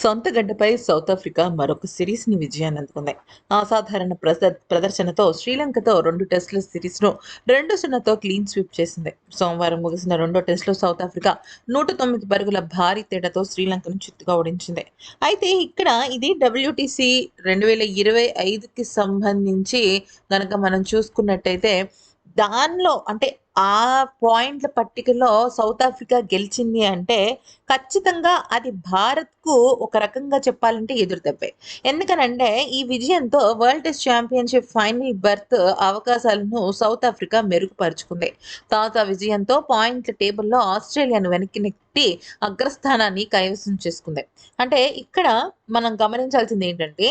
సొంత గడ్డపై south Africa మరొక సిరీస్ని విజయాన్ని అందుకుంది అసాధారణ ప్రద ప్రదర్శనతో శ్రీలంకతో రెండు టెస్టుల సిరీస్ను రెండు సున్నాతో క్లీన్ స్వీప్ చేసింది. సోమవారం ముగిసిన రెండో టెస్టులో సౌత్ ఆఫ్రికా నూట తొమ్మిది పరుగుల భారీ తేడాతో శ్రీలంకను చిత్తుగా ఓడించింది. అయితే ఇక్కడ ఇది డబ్ల్యూటీసీ రెండు వేల ఇరవై ఐదుకి సంబంధించి కనుక మనం చూసుకున్నట్టయితే దానిలో అంటే ఆ పాయింట్ల పట్టికలో సౌత్ ఆఫ్రికా గెలిచింది అంటే ఖచ్చితంగా అది భారత్కు ఒక రకంగా చెప్పాలంటే ఎదురుదెబ్బే ఎందుకనంటే ఈ విజయంతో world test championship final berth అవకాశాలను సౌత్ ఆఫ్రికా మెరుగుపరుచుకుంది. తాజా విజయంతో పాయింట్ల టేబుల్లో ఆస్ట్రేలియాను వెనక్కి నెట్టి అగ్రస్థానాన్ని కైవసం చేసుకుంది. అంటే ఇక్కడ మనం గమనించాల్సింది ఏంటంటే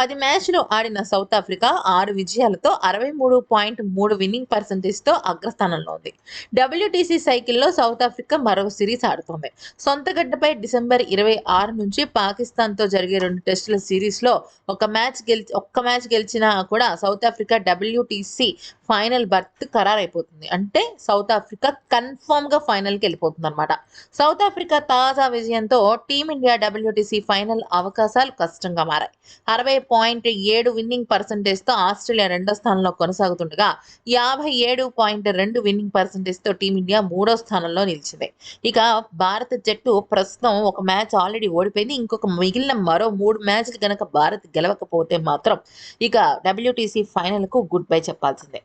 పది మ్యాచ్లు ఆడిన సౌత్ ఆఫ్రికా ఆరు విజయాలతో అరవై మూడు పాయింట్ మూడు విన్నింగ్ పర్సంటేజ్తో అగ్రస్థానంలో ఉంది. డబ్ల్యూటీసీ సైకిల్లో సౌత్ ఆఫ్రికా మరో సిరీస్ ఆడుతోంది. సొంత గడ్డపై డిసెంబర్ ఇరవై ఆరు నుంచి పాకిస్తాన్తో జరిగే రెండు టెస్టుల సిరీస్లో ఒక మ్యాచ్ గెలిచి ఒక్క మ్యాచ్ గెలిచినా కూడా South Africa WTC final berth ఖరారైపోతుంది. అంటే సౌత్ ఆఫ్రికా కన్ఫర్మ్గా ఫైనల్కి వెళ్ళిపోతుంది అనమాట సౌత్ ఆఫ్రికా తాజా విజయంతో టీమిండియా డబ్ల్యూటీసీ ఫైనల్ అవకాశాలు కష్టంగా మారాయి. అరవై పాయింట్ ఏడు విన్నింగ్ పర్సంటేజ్తో ఆస్ట్రేలియా రెండో స్థానంలో కొనసాగుతుండగా యాభై ఏడు పాయింట్ రెండు విన్నింగ్ పర్సంటేజ్తో టీమిండియా మూడో స్థానంలో నిలిచింది. ఇక భారత జట్టు ప్రస్తుతం ఒక మ్యాచ్ ఆల్రెడీ ఓడిపోయింది. ఇంకొక మిగిలిన మరో మూడు మ్యాచ్లు కనుక భారత్ గెలవకపోతే మాత్రం ఇక డబ్ల్యూటీసీ ఫైనల్కు గుడ్ బై చెప్పాల్సిందే.